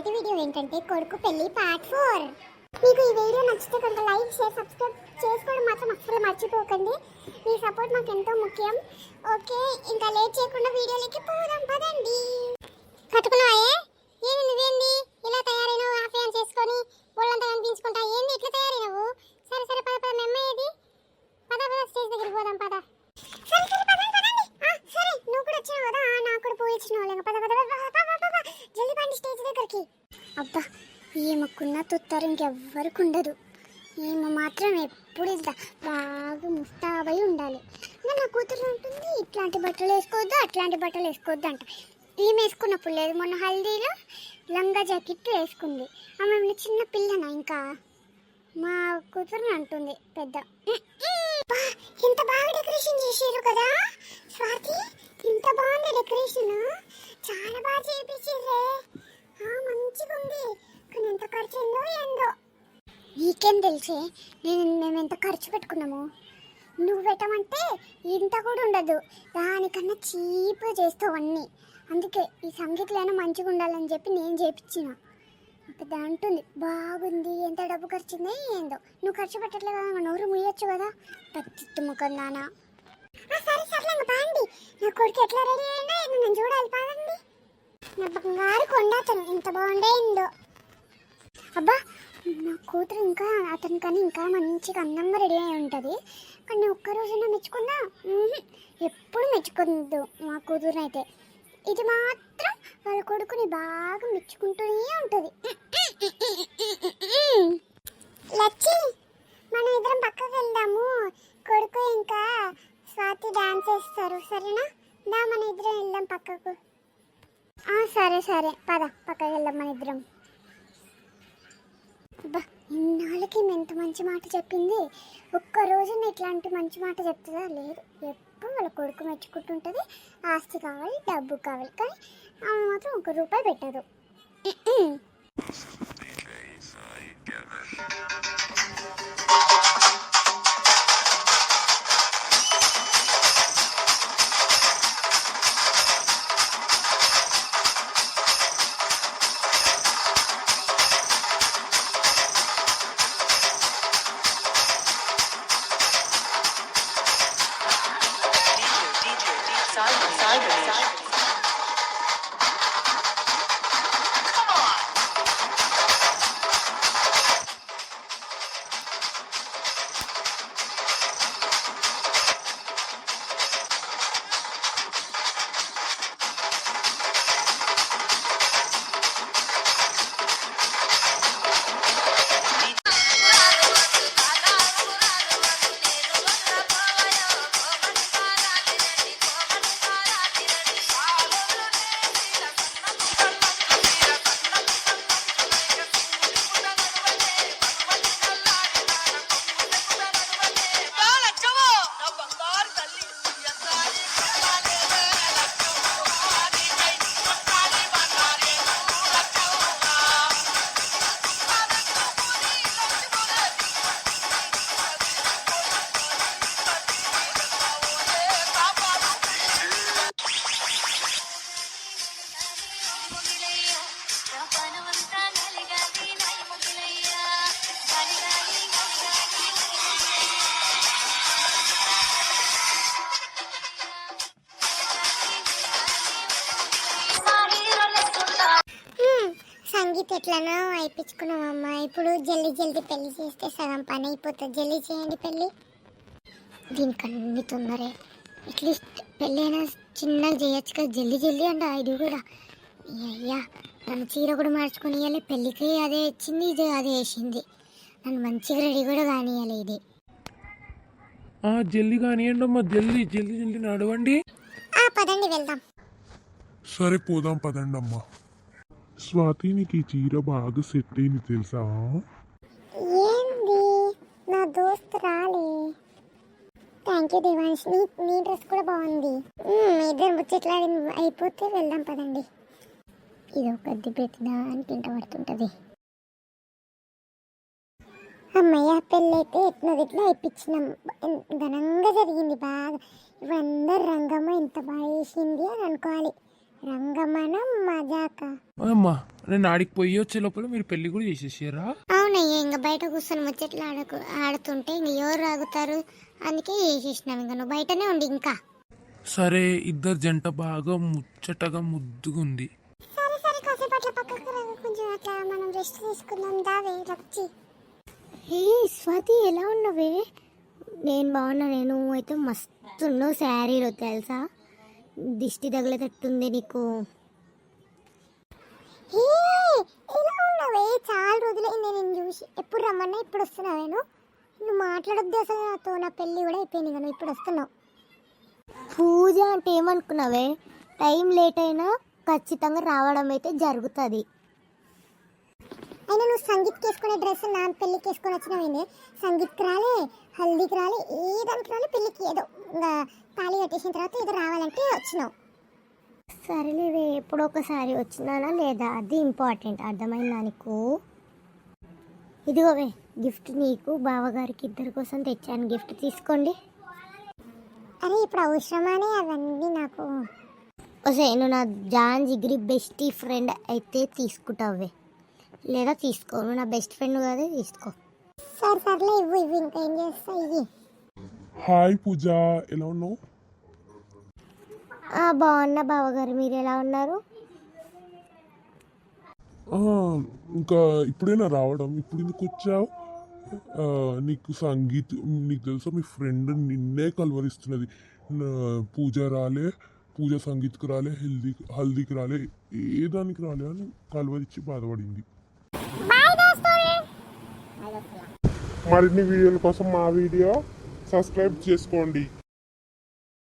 ఇవాళ వీడియో ఏంటంటే కొడుకు పెళ్ళి పార్ట్ ఫోర్ మీకు ఈ వీడియో నచ్చితే కనుక లైక్ షేర్ సబ్స్క్రైబ్ చేసుకోవడం మాత్రం అస్సలు మర్చిపోకండి. మీ సపోర్ట్ మాకు ఎంతో ముఖ్యం. ఓకే ఇంకా లేట్ చేయకుండా వీడియోలోకి పోదాం పదండి. కట్టుకున్నావే ఏంది నువ్వేంది ఇలా తయారైనావు హాఫ్ హ్యాండ్ చేసుకొని ఒళ్ళంతా కనిపించుకుంటా ఏంది ఇట్లా తయారైనావు సరే సరే పద పద మెమ్మ ఏది పద పద స్టేజ్ దగ్గరికి పోదాం పద సరే సరే పదండి పదండి ఆ, సరే నువ్వు కూడా వచ్చినావు కదా ఆ, నాకు కూడా పోయి ఇచ్చినావు లేక పద పద పద పద, పద, పద, పద. జల్దీ పండి స్టేజ్ దగ్గరికి అబ్బా ఈమెకున్న తుత్తారు ఇంకెవ్వరికి ఉండదు ఈమె మాత్రం ఎప్పుడు ఇట్లా బాగా ముస్తాబై ఉండాలి. ఇంకా నా కూతురు ఉంటుంది ఇట్లాంటి బట్టలు వేసుకోవద్దు అట్లాంటి బట్టలు వేసుకోవద్దు అంట. ఈమె వేసుకున్నప్పుడు లేదు మొన్న హల్దీలో లంగా జాకెట్ వేసుకుంది. ఆమె చిన్న పిల్లన ఇంకా? మా కూతురుని అంటుంది పెద్ద. ఇంత ఎంత బాగా డెకరేషన్ చేసారు కదా స్వాతి ఇంత బాగుంది డెకరేషన్. చాలా బాగా చేపించారే మంచిగా ఉంది కానీ ఎంత ఖర్చు అయిందో ఏందో. నీకేం తెలిసే? నేను మేము ఎంత ఖర్చు పెట్టుకున్నాము. నువ్వు పెట్టమంటే ఇంత కూడా ఉండదు. దానికన్నా చీప్గా చేస్తావు అన్నీ. అందుకే ఈ సంగీతలైనా మంచిగా ఉండాలని చెప్పి నేను చేపించిన. పెద్ద అంటుంది బాగుంది. ఎంత డబ్బు ఖర్చుంది ఏందో. నువ్వు ఖర్చు పెట్టట్లేదు? కదా నోరు ముయ్యొచ్చు కదా. పత్తి ముఖం నానా సరే సరే ఇంకా నా కొడుకు ఎట్లా రెడీ అయిందో నేను చూడాలి పాదండి. నా బంగారు కొండ ఇంత బాగుండే బాగుండేందో అబ్బా నా కూతురు ఇంకా అతనికని ఇంకా మంచిగా అందంగా రెడీ అయి ఉంటుంది. కానీ ఒక్క రోజున మెచ్చుకుందా? ఎప్పుడు మెచ్చుకుందు మా కూతురుని అయితే ఇది మాత్రం వాళ్ళ కొడుకుని బాగా మెచ్చుకుంటూనే ఉంటుంది. లచ్చి మనం ఇద్దరం పక్కకు వెళ్దాము. కొడుకు ఇంకా స్వాతి డాన్స్ వేస్తారు సరేనా? దా మన ఇద్దరం వెళ్దాం పక్కకు. సరే సరే. పద పక్కకు వెళ్దాం మన ఇద్దరం. అబ్బా ఇన్నాళ్ళకి ఎంత మంచి మాట చెప్పింది. ఒక్క రోజున ఇట్లాంటి మంచి మాట చెప్తుందా? లేదు. ఎప్పుడు వాళ్ళ కొడుకు మెచ్చుకుంటుంటుంది. ఆస్తి కావాలి డబ్బు కావాలి. కానీ ఆమె మాత్రం ఒక రూపాయి పెట్టదు. సంగీత్ ఎట్లనో అయిపించుకున్నామమ్మా ఇప్పుడు జల్దీ జల్దీ పెళ్ళి చేస్తే సగం పని అయిపోతుంది. జల్దీ చేయండి పెళ్ళి దీనికి అన్ని తొందరే. అట్లీస్ట్ పెళ్ళైనా చిన్నగా చేయొచ్చు కదా. జల్దీ జల్దీ అంట ఇది కూడా. ఈ అయ్యా నన్ను చీర కూడా మార్చుకుని ఇవ్వాలి పెళ్ళికి అదే ఇచ్చింది ఇది అదే వేసింది. నన్ను మంచిగా రెడీ కూడా కానివ్వాలి ఇది. ఆ జల్దీ కానివ్వండి అమ్మా. జల్దీ జల్దీ జల్దీ నడవండి. ఆ పదండి వెళ్దాం. సరే పోదాం పదండి అమ్మా స్వాతి నీకు ఈ చీర బాగా సెట్ అయింది తెలుసా? ఏంది? నా దోస్త్ రాలే. థ్యాంక్ యూ దేవాంశ్ నీ నీ డ్రెస్ కూడా బాగుంది. ఇద్దరు ముచ్చట్లాడి అయిపోతే వెళ్దాం పదండి. ఇది ఒక గడ్డి పెట్టినా అని తింట పడుతుంటది. అమ్మయ్య పెళ్ళైతే ఎట్లా ఇట్లా అయిపించినాం ఘనంగా జరిగింది బాగా. ఇవందరు రంగమ్మ ఎంత బాగా వేసింది అని అనుకోవాలి. రంగమనం మజాక. అమ్మా నేను ఆడికి పోయి వచ్చే లోపల మీరు పెళ్ళి కూడా చేసేసారా అవునయ్య ఇంకా బయట కూర్చొని ముచ్చట్లు ఆడకు ఆడుతుంటే ఇంక ఎవరు ఆగుతారు అందుకే చేసేసినాం ఇంకా నువ్వు బయటనే ఉండి ఇంకా. సరే ఇద్దరు జంట బాగా ముచ్చటగా ముద్దుగుంది. సరే సరే కాసేపు అట్లా పక్కకు రా, కొంచెం అట్లా మనం రెస్ట్ తీసుకుందాం దావే వచ్చి హే స్వాతి ఎలా ఉన్నావే? నేను బాగున్నా నేను అయితే మస్తు ఉన్నావు శారీలో తెలుసా? దిష్టి తగిలేటట్టుంది నీకు. చాలా రోజులైంది నేను చూసి. ఎప్పుడు రమ్మన్నా ఇప్పుడు వస్తున్నావు నేను? నువ్వు మాట్లాడొద్దు అసలు నాతో. నా పెళ్ళి కూడా అయిపోయింది కదా ఇప్పుడు వస్తున్నావు. పూజ అంటే ఏమనుకున్నావే? టైం లేట్ అయినా ఖచ్చితంగా రావడం అయితే జరుగుతుంది. అయినా నువ్వు సంగీత్కి వేసుకునే డ్రెస్ నా పెళ్ళికి వేసుకొని వచ్చినావేంది సంగీత్కి రాలే హల్దీకి రాలే ఏ దానికి రాలే పెళ్ళికి ఏదో ఇంకా తాళి కట్టేసిన తర్వాత ఏదో రావాలంటే వచ్చినావు. సరేలేవే ఎప్పుడో ఒకసారి వచ్చినానా లేదా? అది ఇంపార్టెంట్ అర్థమైందా నీకు? ఇదిగోవే గిఫ్ట్ నీకు బావగారికి ఇద్దరి కోసం తెచ్చాను. గిఫ్ట్ తీసుకోండి. అరే ఇప్పుడు అవసరమానే అవన్నీ నాకు. ఒసే నువ్వు నా జాన్ జిగ్రి బెస్ట్ ఫ్రెండ్ అయితే తీసుకుంటావే లేదా తీసుకో నువ్వు నా బెస్ట్ ఫ్రెండ్ కదా తీసుకో. సరే సర్లే ఇవ్వు ఇవ్వు ఇంకా ఏం చేస్తా ఇవి హాయ్ పూజ ఎలా ఉన్నావు? ఆ, బాగున్నా బావగారు మీరు ఎలా ఉన్నారు? ఇంకా ఇప్పుడైనా రావడం? ఇప్పుడు ఎందుకు వచ్చావు? ఆ, నీకు సంగీత్ నీకు తెలుసా మీ ఫ్రెండ్ నిన్నే కలవరిస్తున్నది. నా- పూజ రాలే పూజ సంగీత్కి రాలే హెల్దీ హల్దీకి రాలే ఏ దానికి రాలే అని కలవరిచ్చి బాధపడింది. మరిన్ని వీడియోల కోసం మా వీడియో సబ్స్క్రైబ్ చేసుకోండి.